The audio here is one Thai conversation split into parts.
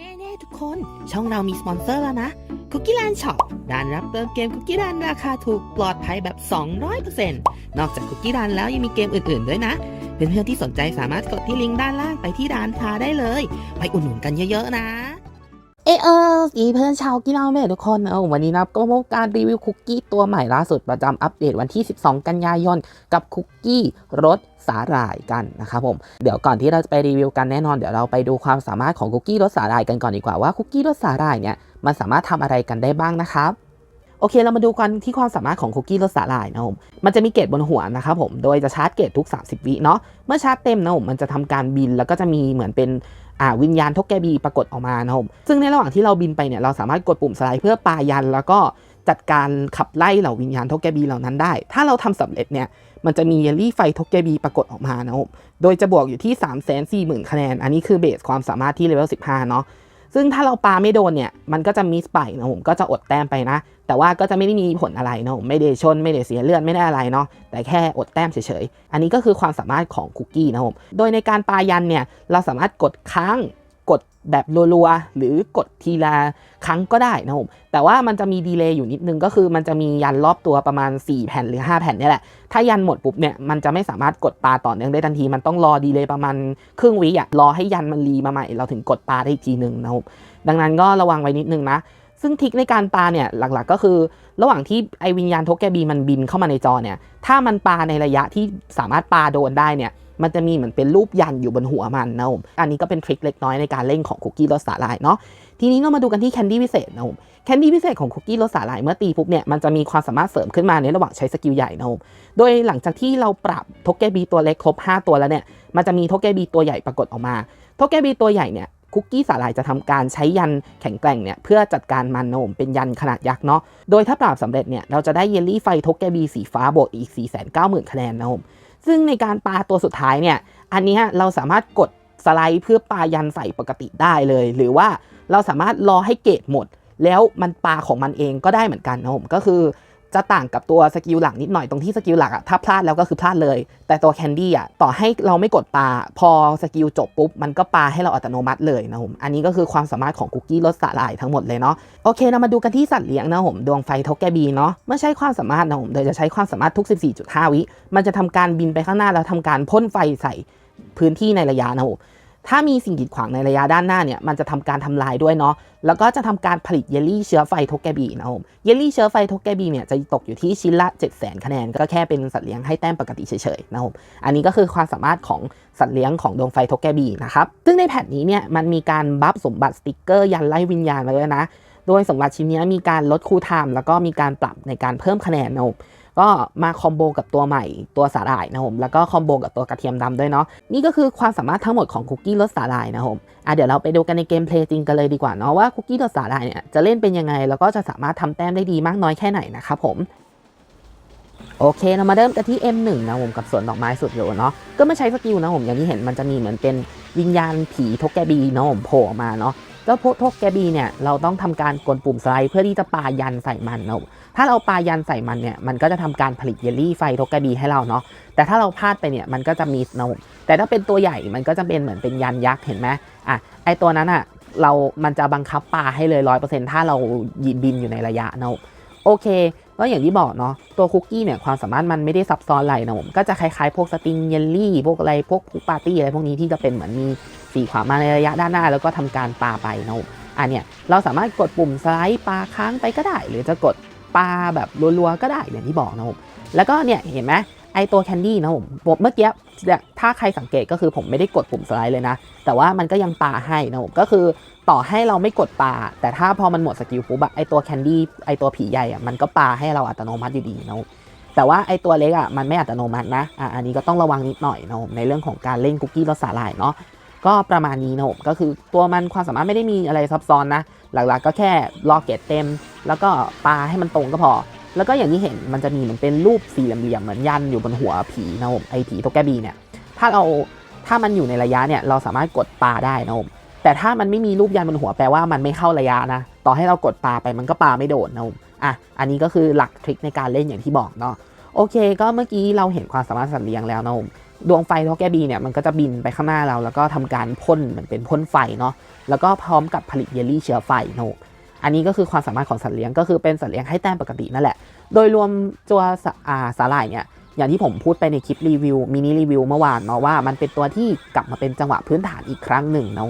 แน่ๆทุกคน ช่องเรามีสปอนเซอร์แล้วนะคุกกี้ลานช็อปด้านรับเติมเกมคุกกี้ดันราคาถูกปลอดภัยแบบ 200%นอกจากคุกกี้ดันแล้วยังมีเกมอื่นๆด้วยนะ เพื่อนๆที่สนใจสามารถกดที่ลิงก์ด้านล่างไปที่ร้านค้าได้เลย ไปอุดหนุนกันเยอะๆนะ เอเออสีเพื่อนชาวกีฬาเมททุกคนเออวันนี้นะครับก็พบการรีวิวคุกกี้ตัวใหม่ล่าสุดประจำอัปเดตวันที่ 12 กันยายน กับคุกกี้รสสาหร่ายกันนะครับผมเดี๋ยวก่อนที่เราจะไปรีวิวกันแน่นอนเดี๋ยวเราไปดูความสามารถของคุกกี้รสสาหร่ายกันก่อนดีกว่าว่าคุกกี้รสสาหร่ายเนี่ยมันสามารถทำอะไรกันได้บ้างนะครับโอเค เรามาดูกันที่ความสามารถของคุกกี้รสสาหร่ายนะครับผม มันจะมีเกรดบนหัวนะครับผม โดยจะชาร์จเกรดทุก 30 วิเนาะ เมื่อชาร์จเต็มนะผม มันจะทำการบินแล้วก็จะมีเหมือนเป็น อ่าวิญญาณทกแกบีปรากฏออกมานะครับผมซึ่งในระหว่างที่เราบินไปเนี่ยเราสามารถกดปุ่มสไลด์เพื่อปายัน แล้วก็จัดการขับไล่เหล่าวิญญาณทกแกบีเหล่านั้นได้ ถ้าเราทำสำเร็จเนี่ยมันจะมีเยลลี่ไฟทกแกบีปรากฏออกมานะครับผมโดยจะบวกอยู่ที่ 3 4 0 0 0 0คะแนน อันนี้คือเบสความสามารถที่เลเวล15 เนาะ ซึ่งถ้าเราปาไม่โดนเนี่ยมันก็จะมิสไปนะผมก็จะอดแต้มไปนะ แต่ว่าก็จะไม่ได้มีผลอะไรเนะผมไม่ได้ชนไม่ได้เสียเลือดไม่ได้อะไรเนาะแต่แค่อดแต้มเฉยๆ อันนี้ก็คือความสามารถของคุกกี้นะผมโดยในการปายันเนี่ยเราสามารถกดค้าง กดแบบรัวๆ หรือกดทีละครั้งก็ได้นะผมแต่ว่ามันจะมีดีเลย์อยู่นิดนึงก็คือมันจะมียันรอบตัวประมาณ 4 แผ่นหรือ 5 แผ่นนี่แหละ ถ้ายันหมดปุ๊บเนี่ยมันจะไม่สามารถกดปลาต่อเนื่องได้ทันที มันต้องรอดีเลย์ประมาณครึ่งวิอะรอให้ยันมันรีมาใหม่ เราถึงกดปลาได้อีกทีหนึ่งนะครับดังนั้นก็ระวังไว้นิดนึงนะซึ่งทิกในการปาเนี่ยหลักๆก็คือ ระหว่างที่ไอวิญญาณทกแกบีมันบินเข้ามาในจอเนี่ยถ้ามันปาในระยะที่สามารถปาโดนได้เนี่ย มันจะมีเหมือนเป็นรูปยันอยู่บนหัวมันนะผมอันนี้ก็เป็นทริคเล็กน้อยในการเล่นของคุกกี้รสสาหร่ายเนาะทีนี้เรามาดูกันที่แคนดี้พิเศษนะผมแคนดี้พิเศษของคุกกี้รสสาหร่ายเมื่อตีปุ๊บเนี่ยมันจะมีความสามารถเสริมขึ้นมาในระหว่างใช้สกิลใหญ่นะผมโดยหลังจากที่เราปรับทกแกบีตัวเล็กครบ 5 ตัวแล้วเนี่ยมันจะมีทกแกบีตัวใหญ่ปรากฏออกมาทกแกบีตัวใหญ่เนี่ยคุกกี้สาหร่ายจะทำการใช้ยันแข็งแกร่งเนี่ยเพื่อจัดการมันนะผมเป็นยันขนาดยักษ์เนาะ โดยถ้าปราบสำเร็จเนี่ยเราจะได้เยลลี่ไฟทกแกบีสีฟ้าบวกอีก 490,000คะแนนนะผม ซึ่งในการปาตัวสุดท้ายเนี่ย อันนี้เราสามารถกดสไลด์เพื่อปายันใส่ปกติได้เลย หรือว่าเราสามารถรอให้เกตหมด แล้วมันปาของมันเองก็ได้เหมือนกันนะผมก็คือ จะต่างกับตัวสกิลหลักนิดหน่อยตรงที่สกิลหลักอะถ้าพลาดแล้วก็คือพลาดเลย แต่ตัวแคนดี้อะต่อให้เราไม่กดปาพอสกิลจบปุ๊บ มันก็ปาให้เราอัตโนมัติเลยนะผมอันนี้ก็คือความสามารถของคุกกี้รสสาหร่ายทั้งหมดเลยเนาะโอเคเรามาดูกันที่สัตว์เลี้ยงนะผมดวงไฟทกแกบีเนาะเมื่อใช้ความสามารถนะผมโดยจะใช้ความสามารถทุก 14.5 วิมันจะทำการบินไปข้างหน้าแล้วทำการพ่นไฟใส่พื้นที่ในระยะนะผม ถ้ามีสิ่งกีดขวางในระยะด้านหน้าเนี่ยมันจะทำการทำลายด้วยเนาะแล้วก็จะทำการผลิตเยลลี่เชื้อไฟทกแกบีนะครับผมเยลลี่เชื้อไฟทกแกบีเนี่ยจะตกอยู่ที่ชิ้นละ 7 0 0 0 0 0คะแนน ก็แค่เป็นสัตว์เลี้ยงให้แต้มปกติเฉยๆนะครับผมอันนี้ก็คือความสามารถของสัตว์เลี้ยงของดวงไฟทกแกบีนะครับซึ่งในแผ่นนี้เนี่ยมันมีการบัฟสมบัติสติกเกอร์ยันไล่วิญญาณมาด้วยนะโดยสมบัติชิ้นนี้มีการลดคูลไทม์แล้วก็มีการปรับในการเพิ่มคะแนนนะ ก็มาคอมโบกับตัวใหม่ตัวสาหร่ายนะครับผมแล้วก็คอมโบกับตัวกระเทียมดำด้วยเนาะนี่ก็คือความสามารถทั้งหมดของคุกกี้รสสาหร่ายนะครับผมอะเดี๋ยวเราไปดูกันในเกมเพลย์จริงกันเลยดีกว่าเนาะว่าคุกกี้รสสาหร่ายเนี่ยจะเล่นเป็นยังไง แล้วก็จะสามารถทำแต้มได้ดีมากน้อยแค่ไหนนะครับผมโอเคเรามาเริ่มกันที่ M1 นะผมกับสวนดอกไม้สุดโหรเนาะก็ไม่ใช้สกิลนะผมอย่างที่เห็นมันจะมีเหมือนเป็นวิญญาณผีทกแกบีเนาะผมโผล่ออกมาเนาะแล้วพวกทกแกบีเนี่ยเราต้องทำการกดปุ่มสไลด์เพื่อที่จะปายันใส่มันนะ ถ้าเราปายันใส่มันเนี่ยมันก็จะทำการผลิตเยลลี่ไฟทกกระบีให้เราเนาะแต่ถ้าเราพลาดไปเนี่ยมันก็จะมีสโนว์แต่ถ้าเป็นตัวใหญ่มันก็จะเป็นเหมือนเป็นยันยักษ์เห็นไหมอะไอตัวนั้นอะเรา มันจะบังคับปลาให้เลยร้อยเปอร์เซ็นต์ถ้าเรายินบินอยู่ในระยะนาะโอเคก็อย่างที่บอกเนาะตัวคุกกี้เนี่ยความสามารถมันไม่ได้ซับซ้อนอะไรนะผมก็จะคล้ายๆ พวกสติงเยลลี่พวกอะไรพวกพุกปาร์ตี้อะไรพวกนี้ที่จะเป็นเหมือนมีสีขวามาในระยะด้านหน้า แล้วก็ทำการปาไปนะผมอันเนี่ยเราสามารถกดปุ่มสไลด์ปาค้างไปก็ได้ หรือจะกด ปลาแบบรัวๆก็ได้อย่างที่บอกนะผมแล้วก็เนี่ยเห็นไหมไอตัวแคนดี้นะผมเมื่อกี้ถ้าใครสังเกตก็คือผมไม่ได้กดปุ่มสไลด์เลยนะ แต่ว่ามันก็ยังปาให้นะผมก็คือต่อให้เราไม่กดปาแต่ถ้าพอมันหมดสกิลปุ๊บะไอตัวแคนดี้ไอตัวผีใหญ่อะมันก็ปาให้เราอัตโนมัติอยู่ดีนะผมแต่ว่าไอตัวเล็กอะมันไม่อัตโนมัตินะอะอันนี้ก็ต้องระวังนิดหน่อยนะผมในเรื่องของการเล่นคุกกี้รสสาหร่ายเนาะก็ประมาณนี้นะผมก็คือตัวมันความสามารถไม่ได้มีอะไรซับซ้อนนะ หลักๆก็แค่รอเกตเต็ม แล้วก็ปาให้มันตรงก็พอ แล้วก็อย่างที่เห็นมันจะมีเหมือนเป็นรูปสี่เหลี่ยมเหมือนยันอยู่บนหัวผีนะผมไอผีทกแกบีเนี่ยถ้าเราถ้ามันอยู่ในระยะเนี่ยเราสามารถกดปาได้นะผมแต่ถ้ามันไม่มีรูปยันบนหัวแปลว่ามันไม่เข้าระยะนะต่อให้เรากดปาไปมันก็ปาไม่โดนนะผมอะอันนี้ก็คือหลักทริคในการเล่นอย่างที่บอกเนาะโอเค ก็เมื่อกี้เราเห็นความสามารถสัตว์เลี้ยงแล้วนะผม ดวงไฟท็อกแกบีเนี่ยมันก็จะบินไปข้างหน้าเรา แล้วก็ทำการพ่นเหมือนเป็นพ่นไฟเนาะแล้วก็พร้อมกับผลิตเยลลี่เชื้อไฟนะผมอันนี้ก็คือความสามารถของสัตว์เลี้ยงก็คือเป็นสัตว์เลี้ยงให้แต้มปกตินั่นแหละ โดยรวมตัวสาอ่าสาหร่ายเนี่ยอย่างที่ผมพูดไปในคลิปรีวิวมินิรีวิวเมื่อวานเนาะว่ามันเป็นตัวที่กลับมาเป็นจังหวะพื้นฐานอีกครั้งหนึ่งนะ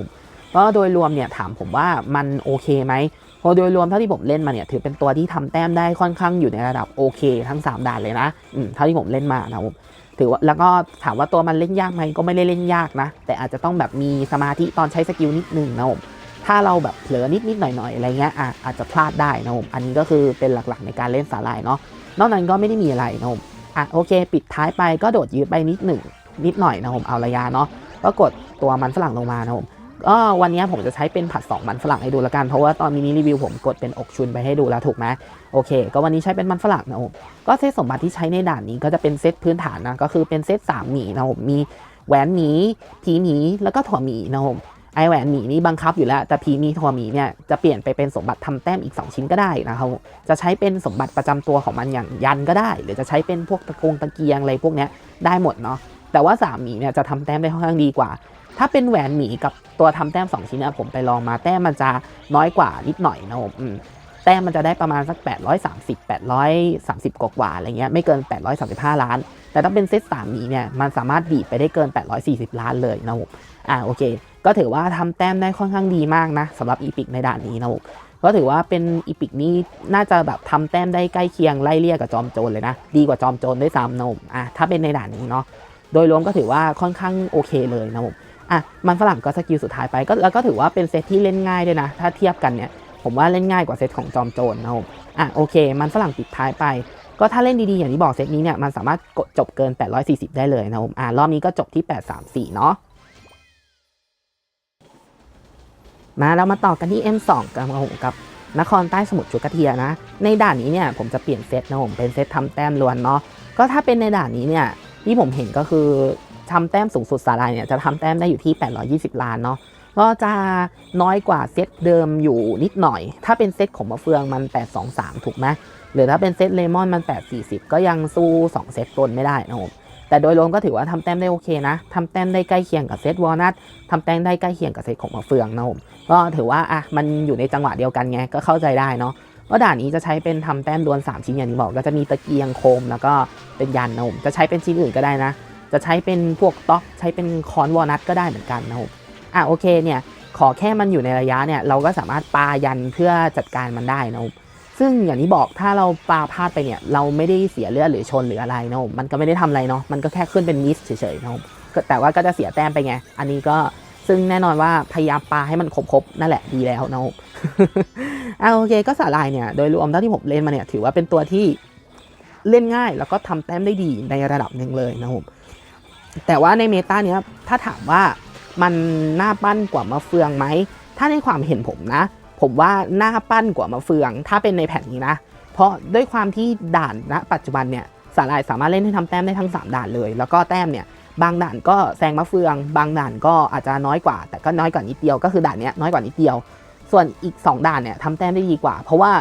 ก็โดยรวมเนี่ยถามผมว่ามันโอเคไหมเพราะโดยรวมเท่าที่ผมเล่นมาเนี่ยถือเป็นตัวที่ทำแต้มได้ค่อนข้างอยู่ในระดับโอเค ทั้ง 3ด่านเลยนะอืมเท่าที่ผมเล่นมานะผม ถือว่าแล้วก็ถามว่าตัวมันเล่นยากไหมก็ไม่ได้เล่นยากนะ แต่อาจจะต้องแบบมีสมาธิตอนใช้สกิลนิดนึงนะผมถ้าเราแบบเผลอนิดนิดหน่อยหน่อยๆอะไรเงี้ยอะอาจจะพลาดได้นะผมอันนี้ก็คือเป็นหลักๆในการเล่นสาลายเนาะนอกนั้นก็ไม่ได้มีอะไรนะผมอะโอเค ปิดท้ายไปก็โดดยืดไปนิดหนึ่งนิดหน่อยนะผมเอาระยะเนาะก็กดตัวมันฝรั่งลงมานะผม ก็วันนี้ผมจะใช้เป็นผัด 2 มันฝรั่งให้ดูละกัน เพราะว่าตอนมินิรีวิวผมกดเป็นอกชุนไปให้ดูแล้วถูกไหมโอเค ก็วันนี้ใช้เป็นมันฝรั่งนะผมก็เซตสมบัติที่ใช้ในด่านนี้ก็จะเป็นเซตพื้นฐานนะก็คือเป็นเซต3หมีนะผมมีแหวนหมีผีหมีแล้วก็ถั่วหมีนะผมไอแหวนหมีนี่บังคับอยู่แล้ว แต่พีมีทัวหมีเนี่ยจะเปลี่ยนไปเป็นสมบัติทำแต้มอีก 2 ชิ้นก็ได้นะครับจะใช้เป็นสมบัติประจำตัวของมันอย่างยันก็ได้ หรือจะใช้เป็นพวกตะกงตะเกียงอะไรพวกเนี้ยได้หมดเนาะแต่ว่าสามหมีเนี่ยจะทำแต้มได้ค่อนข้างดีกว่า ถ้าเป็นแหวนหมีกับตัวทำแต้ม 2 ชิ้นนี่ยผมไปลองมาแต้มมันจะน้อยกว่านิดหน่อยนะผมแต้มมันจะได้ประมาณสัก 830 830 กว่าๆอะไรเงี้ยไม่เกิน 835 ล้าน แต่ถ้าเป็นเซต3หมีเนี่ยมันสามารถดีดไปได้เกิน 840 ล้านเลยนะผมอ่าโอเค ก็ถือว่าทำแต้มได้ค่อนข้างดีมากนะสำหรับอีพิกในด่านนี้นะผมก็ถือว่าเป็นอีพิกนี้น่าจะแบบทำแต้มได้ใกล้เคียงไล่เลี่ยกับจอมโจรเลยนะ ดีกว่าจอมโจรด้วยซ้ำนะผมอะถ้าเป็นในด่านนี้เนาะโดยรวมก็ถือว่าค่อนข้างโอเคเลยนะผม อะมันฝรั่งก็สกิลสุดท้ายไปก็แล้วก็ถือว่าเป็นเซตที่เล่นง่ายด้วยนะ ถ้าเทียบกันเนี่ยผมว่าเล่นง่ายกว่าเซตของจอมโจรนะผมอะโอเค มันฝรั่งปิดท้ายไป ก็ถ้าเล่นดีๆ อย่างที่บอกเซตนี้เนี่ยมันสามารถกดจบเกิน 840 ได้เลยนะผมอะรอบนี้ก็จบที่ 834 เนาะมาเรามาต่อกันที่ M2 กับผมกับนครใต้สมุทรชุกเทียนะ ในด่านนี้เนี่ยผมจะเปลี่ยนเซตนะผมเป็นเซตทำแต้มล้วนเนาะก็ถ้าเป็นในด่านนี้เนี่ยที่ผมเห็นก็คือ ทำแต้มสูงสุดสาลายเนี่ยจะทำแต้มได้อยู่ที่ 820 ล้านเนาะก็จะน้อยกว่าเซตเดิมอยู่นิดหน่อย ถ้าเป็นเซตของมะเฟืองมัน 823 ถูกไหมหรือถ้าเป็นเซตเลมอนมัน 840 ก็ยังสู้ 2 เซตต้นไม่ได้นะผมแต่โดยรวมก็ถือว่าทำแต้มได้โอเคนะทำแต้มได้ใกล้เคียงกับเซตวอลนัททำแต้มได้ใกล้เคียงกับเซตของมะเฟืองนะผมก็ถือว่าอะมันอยู่ในจังหวะเดียวกันไงก็เข้าใจได้เนาะว่าด่านนี้จะใช้เป็นทำแต้มดวล3ชิ้นอย่างที่บอกก็จะมีตะเกียงโคมแล้วก็เป็นยันนะผมจะใช้เป็นชิ้นอื่นก็ได้นะ จะใช้เป็นพวกต๊อกใช้เป็นคอนวอลนัทก็ได้เหมือนกันนะผมอะโอเคเนี่ยขอแค่มันอยู่ในระยะเนี่ยเราก็สามารถปายันเพื่อจัดการมันได้นะผมซึ่งอย่างที่บอกถ้าเราปาพลาดไปเนี่ยเราไม่ได้เสียเลือดหรือชนหรืออะไรนะผมมันก็ไม่ได้ทำอะไรเนาะมันก็แค่ขึ้นเป็นมิสเฉยๆนะผมก็แต่ว่าก็จะเสียแต้มไปไง อันนี้ก็ซึ่งแน่นอนว่าพยายามปาให้มันครบๆนั่นแหละดีแล้วนะอ่าโอเคก็สาลายเนี่ยโดยรวมเท่าที่ผมเล่นมาเนี่ยถือว่าเป็นตัวที่เล่นง่ายแล้วก็ทำแต้มได้ดีในระดับหนึ่งเลยนะผม แต่ว่าในเมตาเนี้ยถ้าถามว่ามันหน่าปั้นกว่ามะเฟืองไหม ถ้าในความเห็นผมนะ ผมว่าหน่าปั้นกว่ามะเฟือง ถ้าเป็นในแผ่นนี้นะ เพราะด้วยความที่ด่านณปัจจุบันเนี่ยสาลายสามารถเล่นให้ทำแต้มได้ทั้ง 3 ด่านเลย แล้วก็แต้มเนี่ยบางด่านก็แซงมะเฟือง บางด่านก็อาจจะน้อยกว่า แต่ก็น้อยกว่านิดเดียวก็คือด่านเนี้ยน้อยกว่านิดเดียว ส่วนอีก 2 ด่านเนี่ยทำแต้มได้ดีกว่า เพราะว่า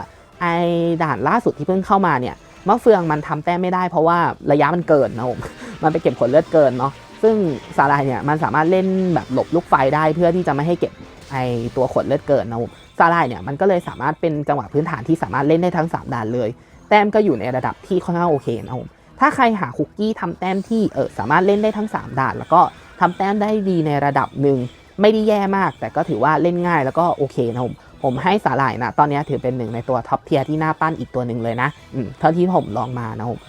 ไอ้ด่านล่าสุดที่เพิ่งเข้ามาเนี่ยมะเฟืองมันทำแต้มไม่ได้ เพราะว่าระยะมันเกินนะผม มันไปเก็บผลเลือดเกินเนาะซึ่งสาลายเนี่ยมันสามารถเล่นแบบหลบลูกไฟได้เพื่อที่จะไม่ให้เก็บไอตัวขนเลือดเกินนะผมสาลายเนี่ยมันก็เลยสามารถเป็นจังหวะพื้นฐานที่สามารถเล่นได้ทั้ง 3ด่านเลย แต้มก็อยู่ในระดับที่ค่อนข้างโอเคนะผมถ้าใครหาคุกกี้ทำแต้มที่เออสามารถเล่นได้ทั้ง 3ด่าน แล้วก็ทำแต้มได้ดีในระดับหนึ่งไม่ได้แย่มาก แต่ก็ถือว่าเล่นง่ายแล้วก็โอเคนะผมผมให้สาหร่ายนะตอนนี้ถือเป็นหนึ่งในตัวท็อปเทียร์ที่น่าปั้นอีกตัวหนึ่งเลยนะอืมเท่าที่ผมลองมานะผม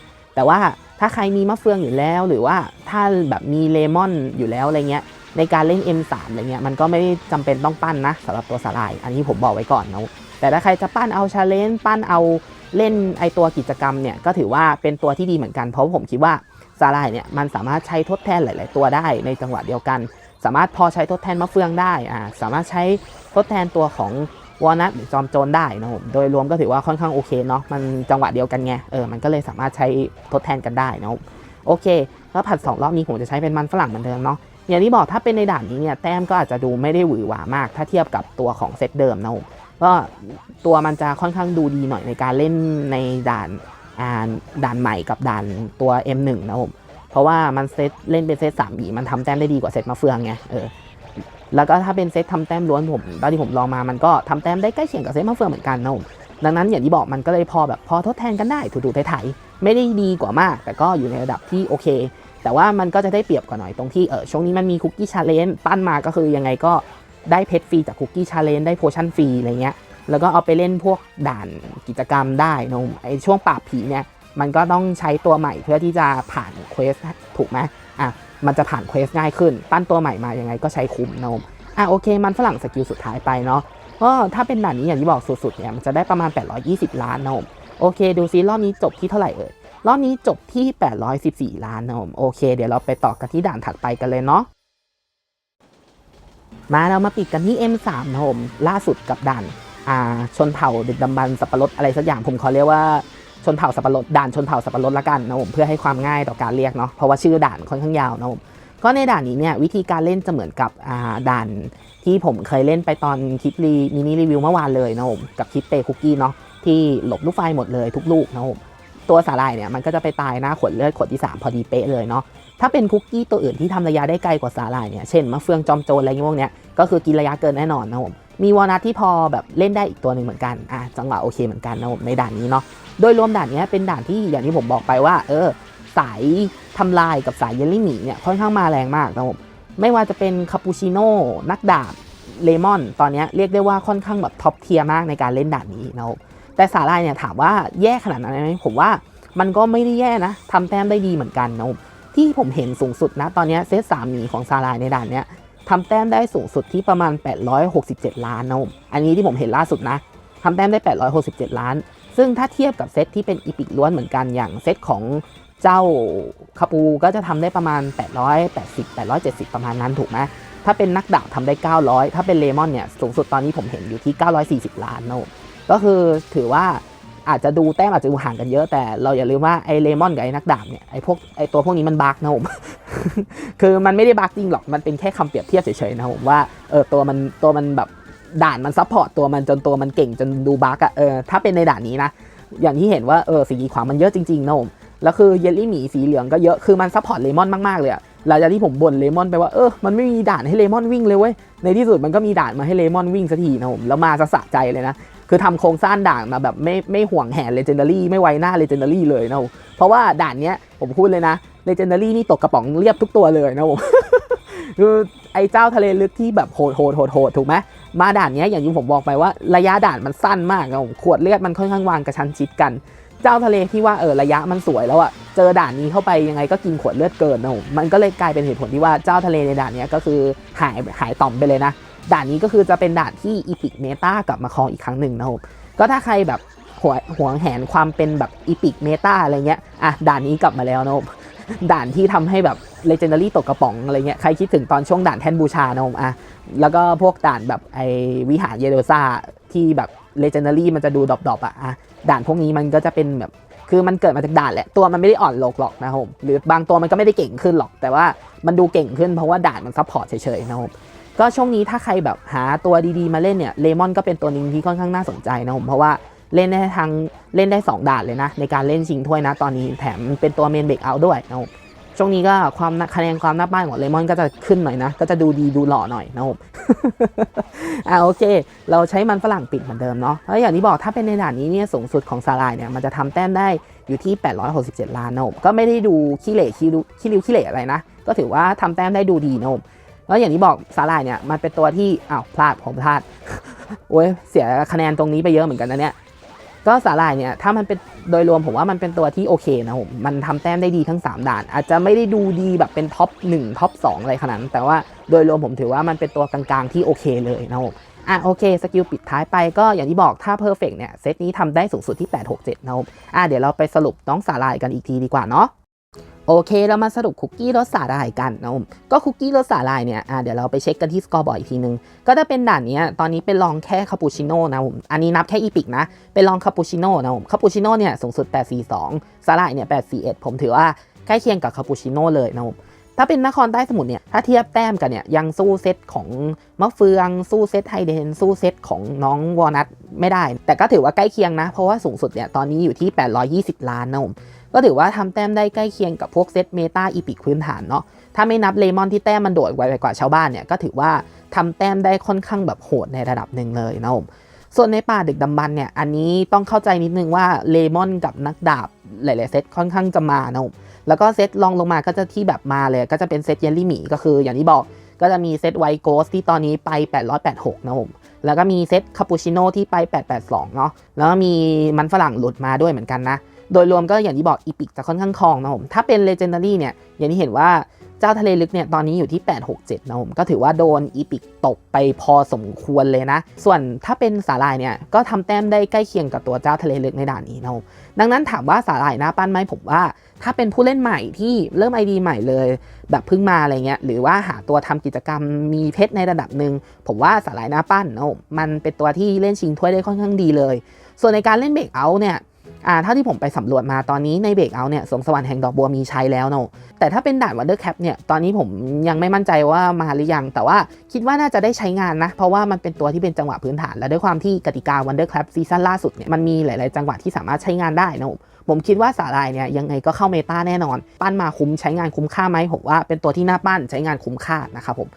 แต่ว่าถ้าใครมีมะเฟืองอยู่แล้ว หรือว่าถ้าแบบมีเลมอนอยู่แล้วอะไรเงี้ยในการเล่น M3 อะไรเงี้ยมันก็ไม่ได้จำเป็นต้องปั้นนะสำหรับตัวสาล่าย อันนี้ผมบอกไว้ก่อนนะแต่ถ้าใครจะปั้นเอาชาเลนจ์ปั้นเอาเล่นไอตัวกิจกรรมเนี่ยก็ถือว่าเป็นตัวที่ดีเหมือนกันเพราะผมคิดว่าซาร่ายเนี่ยมันสามารถใช้ทดแทนหลาย ๆ ตัวได้ในจังหวะเดียวกัน สามารถพอใช้ทดแทนมะเฟืองได้อ่าสามารถใช้ทดแทนตัวของ วอลนัทหรือจอมโจรได้นะผมโดยรวมก็ถือว่าค่อนข้างโอเคเนาะมันจังหวะเดียวกันไงเออมันก็เลยสามารถใช้ทดแทนกันได้นะผมโอเคแล้วผัดสองรอบนี้ผมจะใช้เป็นมันฝรั่งเหมือนเดิมเนาะอย่างที่บอกถ้าเป็นในด่านนี้เนี่ยแต้มก็อาจจะดูไม่ได้หวือหวามาก ถ้าเทียบกับตัวของเซตเดิมนะผมก็ตัวมันจะค่อนข้างดูดีหน่อยในการเล่นในด่านอ่าด่านใหม่กับด่านตัว M1 นะผมเพราะว่ามันเซตเล่นเป็นเซตสามบีมันทำแต้มได้ดีกว่าเซตมะเฟืองไงเออ แล้วก็ถ้าเป็นเซตทำแต้มล้วนผมตอนที่ผมลองมามันก็ทำแต้มได้ใกล้เคียงกับเซตมะเฟืองเหมือนกันนะผมดังนั้นอย่างที่บอกมันก็เลยพอแบบพอทดแทนกันได้ถูๆไถๆไม่ได้ดีกว่ามาก แต่ก็อยู่ในระดับที่โอเค แต่ว่ามันก็จะได้เปรียบกว่าหน่อยตรงที่เออช่วงนี้มันมีคุกกี้ชาเลนจ์ปั้นมาก็คือยังไงก็ได้เพชรฟรีจากคุกกี้ชาเลนจ์ได้โพชั่นฟรีอะไรเงี้ยแล้วก็เอาไปเล่นพวกด่านกิจกรรมได้นะผมไอช่วงปราบผีเนี่ยมันก็ต้องใช้ตัวใหม่เพื่อที่จะผ่านเควสถูกไหมอะ มันจะผ่านเควสง่ายขึ้นปั้นตัวใหม่มายังไงก็ใช้คุ้มนะผมอะโอเค มันฝรั่งสกิลสุดท้ายไปเนาะก็ถ้าเป็นด่านนี้อย่างที่บอกสุดๆเนี่ยมันจะได้ประมาณ 820 ล้านนะผมโอเค ดูซิรอบนี้จบที่เท่าไหร่เอ่ยรอบนี้จบที่ 814 ล้านนะผมโอเค เดี๋ยวเราไปต่อกันที่ด่านถัดไปกันเลยเนาะมาเรามาปิดกันที่ M3 นะผมล่าสุดกับด่านอ่าชนเผ่าดึกดำบรรสับปะรดอะไรสักอย่างผมขอเรียกว่า ชนเผ่าสับปะรดด่านชนเผ่าสับปะรดละกันนะผมเพื่อให้ความง่ายต่อการเรียกเนาะเพราะว่าชื่อด่านค่อนข้างยาวนะผมก็ในด่านนี้เนี่ยวิธีการเล่นจะเหมือนกับด่านที่ผมเคยเล่นไปตอนคลิปรีมินิรีวิวเมื่อวานเลยนะผมกับคลิปเตคุกกี้เนาะที่หลบลูกไฟหมดเลยทุกลูกนะผมตัวสาหร่ายเนี่ยมันก็จะไปตายหน้าขวดเลือดขวดที่ 3 พอดีเป๊ะเลยเนาะถ้าเป็นคุกกี้ตัวอื่นที่ทำระยะได้ไกลกว่าสาหร่ายเนี่ยเช่นมะเฟืองจอมโจรอะไรพวกเนี้ยก็คือกินระยะเกินแน่นอนนะผม มีวอลนัทที่พอแบบเล่นได้อีกตัวหนึ่งเหมือนกันอะจังหวะโอเคเหมือนกันนะผมในด่านนี้เนาะโดยรวมด่านนี้เป็นด่านที่อย่างที่ผมบอกไปว่า เออ สายทำลายกับสายเยลลี่หมีเนี่ยค่อนข้างมาแรงมากนะผมไม่ว่าจะเป็นคาปูชิโน่นักดาบเลมอน ตอนนี้เรียกได้ว่าค่อนข้างแบบท็อปเทียร์มากในการเล่นด่านนี้นะผมแต่สาลายเนี่ยถามว่าแย่ขนาดนั้นไหมผมว่ามันก็ไม่ได้แย่นะทำแต้มได้ดีเหมือนกันนะผมที่ผมเห็นสูงสุดนะ ตอนนี้เซตสามหมีของซาลายในด่านเนี้ย ทำแต้มได้สูงสุดที่ประมาณ 867 ล้านนะผมอันนี้ที่ผมเห็นล่าสุดนะทำแต้มได้ 867 ล้าน ซึ่งถ้าเทียบกับเซตที่เป็นอีพิกล้วนเหมือนกันอย่างเซตของเจ้าคาปูก็จะทำได้ประมาณ 880 870 ประมาณนั้นถูกไหมถ้าเป็นนักดาบทำได้ 900 ถ้าเป็นเลมอนเนี่ยสูงสุดตอนนี้ผมเห็นอยู่ที่ 940 ล้านนะผมก็คือถือว่าอาจจะดูแต้มอาจจะดูห่างกันเยอะแต่เราอย่าลืมว่าไอ้เลมอนกับไอ้นักดาบเนี่ยไอ้พวกไอ้ตัวพวกนี้มันบักนะผม คือมันไม่ได้บั๊กจริงหรอก มันเป็นแค่คำเปรียบเทียบเฉยๆนะผมว่าเออตัวมันตัวมันแบบด่านมันซัพพอร์ตตัวมันจนตัวมันเก่งจนดูบั๊กอะเออถ้าเป็นในด่านนี้นะ อย่างที่เห็นว่าเออสีขวางมันเยอะจริงๆนะผมแล้วคือเยลลี่หมีสีเหลืองก็เยอะคือมันซัพพอร์ตเลมอนมากๆเลยอะหลังจากที่ผมบ่นเลมอนไปว่าเออมันไม่มีด่านให้เลมอนวิ่งเลยเว้ยในที่สุดมันก็มีด่านมาให้เลมอนวิ่งสักทีนะผมแล้วมาจะสะใจเลยนะ คือทำโครงสร้างด่านมาแบบไม่ไม่ห่วงแหนเลเจนดารี่ไม่ไวหน้าเลเจนดารี่เลยนะผมเพราะว่าด่านเนี้ยผมพูดเลยนะเลเจนดารี่นี่ตกกระป๋องเรียบทุกตัวเลยนะผมคือไอ้เจ้าทะเลลึกที่แบบโหดโหดโหดโหดถูกไหมมาด่านเนี้ยอย่างที่ผมบอกไปว่าระยะด่านมันสั้นมากนะผมขวดเลือดมันค่อนข้างวางกระชั้นชิดกัน เจ้าทะเลที่ว่าเออระยะมันสวยแล้วอะเจอด่านนี้เข้าไปยังไงก็กินขวดเลือดเกินนะผมมันก็เลยกลายเป็นเหตุผลที่ว่าเจ้าทะเลในด่านเนี้ยก็คือหายหายต่อมไปเลยนะ ด่านนี้ก็คือจะเป็นด่านที่อีพิกเมตากลับมาครองอีกครั้งหนึ่งนะครับก็ถ้าใครแบบหัวหวงแหนความเป็นแบบอีพิกเมตาอะไรเงี้ยอะด่านนี้กลับมาแล้วนะครับด่านที่ทำให้แบบเลเจนดารี่ตกกระป๋องอะไรเงี้ยใครคิดถึงตอนช่วงด่านแทนบูชานะครับอะแล้วก็พวกด่านแบบไอวิหารเยโดซาที่แบบเลเจนดารี่มันจะดูดรอปๆอะอะด่านพวกนี้มันก็จะเป็นแบบคือมันเกิดมาจากด่านแหละ ตัวมันไม่ได้อ่อนลงหรอกนะครับหรือบางตัวมันก็ไม่ได้เก่งขึ้นหรอก แต่ว่ามันดูเก่งขึ้นเพราะว่าด่านมันซัพพอร์ตเฉยๆนะครับ ก็ช่วงนี้ถ้าใครแบบหาตัวดีๆมาเล่นเนี่ยเลมอนก็เป็นตัวหนึงที่ค่อนข้างน่าสนใจนะผมเพราะว่าเล่นได้ทั้งเล่นได้ 2ด่านเลยนะ ในการเล่นชิงถ้วยนะตอนนี้แถมเป็นตัวเมนเบรกเอาด้วยนะผมช่วงนี้ก็ความคะแนนความน่าป้ายของเลมอนก็จะขึ้นหน่อยนะ ก็จะดูดีดูหล่อหน่อยนะผมอ่าโอเค เราใช้มันฝรั่งปิดเหมือนเดิมเนาะแล้วอย่างที่บอกถ้าเป็นในด่านนี้เนี่ยสูงสุดของซาลายเนี่ยมันจะทำแต้มได้อยู่ที่ 867 ล้านนะผมก็ไม่ได้ดูขี้เหร่ขี้ริ้วขี้ริ้วขี้เหร่อะไรนะ ก็ถือว่าทำแต้มได้ดูดีนะผม แล้วอย่างที่บอกสาลายเนี่ยมันเป็นตัวที่อ้าวพลาดผมพลาดโอ้ยเสียคะแนนตรงนี้ไปเยอะเหมือนกันนะเนี่ยก็สาลายเนี่ยถ้ามันเป็นโดยรวมผมว่ามันเป็นตัวที่โอเคนะผมมันทำแต้มได้ดีทั้ง 3 ด่าน อาจจะไม่ได้ดูดีแบบเป็นท็อป1ท็อป2อะไรขนาดนั้นแต่ว่าโดยรวมผมถือว่ามันเป็นตัวกลางๆที่โอเคเลยนะผมอะโอเคสกิลปิดท้ายไปก็อย่างที่บอกถ้าเพอร์เฟกเนี่ยเซตนี้ทำได้สูงสุดที่ 867นะผมอะเดี๋ยวเราไปสรุปน้องสาลายกันอีกทีดีกว่าเนาะ โอเค เรามาสรุปคุกกี้รสสาหร่ายกันนะผมก็คุกกี้รสสาหร่ายเนี่ยเดี๋ยวเราไปเช็คกันที่สกอร์บอร์ดอีกทีนึง ก็ถ้าเป็นด่านเนี้ยตอนนี้เป็นลองแค่คาปูชิโน่นะผมอันนี้นับแค่อีพิกนะ เป็นลองคาปูชิโน่นะผมคาปูชิโน่เนี่ยสูงสุด 842 สาหร่ายเนี่ย 841 ผมถือว่าใกล้เคียงกับคาปูชิโน่เลยนะผมถ้าเป็นนครใต้สมุทรเนี่ยถ้าเทียบแต้มกันเนี่ยยังสู้เซตของมะเฟือง สู้เซตไฮเดนสู้เซตของน้องวอลนัทไม่ได้ แต่ก็ถือว่าใกล้เคียงนะ เพราะว่าสูงสุดเนี่ยตอนนี้อยู่ที่ 820 ล้านนะผม ก็ถือว่าทำแต้มได้ใกล้เคียงกับพวกเซตเมตาอีพิกพื้นฐานเนาะ ถ้าไม่นับเลมอนที่แต้มมันโดดไวไปกว่าชาวบ้านเนี่ยก็ถือว่าทำแต้มได้ค่อนข้างแบบโหดในระดับหนึ่งเลยนะผมส่วนในป่าดึกดำบรรเนี่ยอันนี้ต้องเข้าใจนิดนึงว่าเลมอนกับนักดาบหลาย ๆ เซตค่อนข้างจะมานะผมแล้วก็เซตลองลงมาก็จะที่แบบมาเลยก็จะเป็นเซตเยลลี่หมีก็คืออย่างที่บอกก็จะมีเซตไวโกสที่ตอนนี้ไป 886 นะผมแล้วก็มีเซตคาปูชิโน่ที่ไป 882 เนาะแล้วก็มีมันฝรั่งหลุดมาด้วยเหมือนกันนะ โดยรวมก็อย่างที่บอกอีพิกจะค่อนข้างคลองนะผมถ้าเป็นเลเจนดารี่เนี่ยอย่างที่เห็นว่าเจ้าทะเลลึกเนี่ยตอนนี้อยู่ที่ 867นะผมก็ถือว่าโดนอีพิกตกไปพอสมควรเลยนะ ส่วนถ้าเป็นสาลายเนี่ยก็ทำแต้มได้ใกล้เคียงกับตัวเจ้าทะเลลึกในด่านนี้นะผมดังนั้นถามว่าสาลายหน้าปั้นไหมผมว่า ถ้าเป็นผู้เล่นใหม่ที่เริ่มไอดีใหม่เลย แบบเพิ่งมาอะไรเงี้ยหรือว่าหาตัวทำกิจกรรมมีเพชรในระดับหนึ่งผมว่าสาลายหน้าปั้นนะผมมันเป็นตัวที่เล่นชิงถ้วยได้ค่อนข้างดีเลย ส่วนในการเล่นเบรกเอาท์เนี่ย อ่าเท่าที่ผมไปสำรวจมาตอนนี้ในเบรกเอาเนี่ยสวงสวรรค์แห่งดอกบัวมีใช้แล้วเนอะแต่ถ้าเป็นด่านวันเดอร์แคปเนี่ยตอนนี้ผมยังไม่มั่นใจว่ามาหรือยัง แต่ว่าคิดว่าน่าจะได้ใช้งานนะ เพราะว่ามันเป็นตัวที่เป็นจังหวะพื้นฐาน และด้วยความที่กติกาวันเดอร์แคปซีซั่นล่าสุดเนี่ยมันมีหลาย ๆ จังหวะที่สามารถใช้งานได้นะผมผมคิดว่าสาลายเนี่ยยังไงก็เข้าเมตาแน่นอน ปั้นมาคุ้มใช้งานคุ้มค่าไหมผมว่าเป็นตัวที่น่าปั้นใช้งานคุ้มค่านะครับผม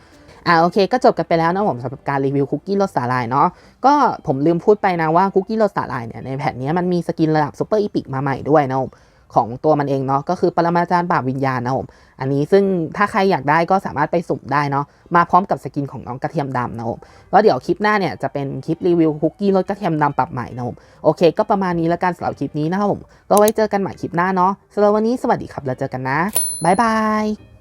อ่าโอเคก็จบกันไปแล้วนะผมสำหรับการรีวิวคุกกี้รสสาลายเนาะก็ผมลืมพูดไปนะว่าคุกกี้รสสาลายเนี่ยในแผ่นนี้มันมีสกินระดับซูเปอร์อีพิกมาใหม่ด้วยนะผมของตัวมันเองเนาะก็คือปรมาจารย์บาปวิญญาณนะผมอันนี้ซึ่งถ้าใครอยากได้ก็สามารถไปสุ่มได้เนาะมาพร้อมกับสกินของน้องกระเทียมดำนะผมแล้วเดี๋ยวคลิปหน้าเนี่ยจะเป็นคลิปรีวิวคุกกี้รสกระเทียมดำปรับใหม่นะผมโอเค ก็ประมาณนี้แล้วกันสำหรับคลิปนี้นะครับผมก็ไว้เจอกันใหม่คลิปหน้าเนาะสำหรับวันนี้สวัสดีครับแล้วเจอกันนะบ๊ายบาย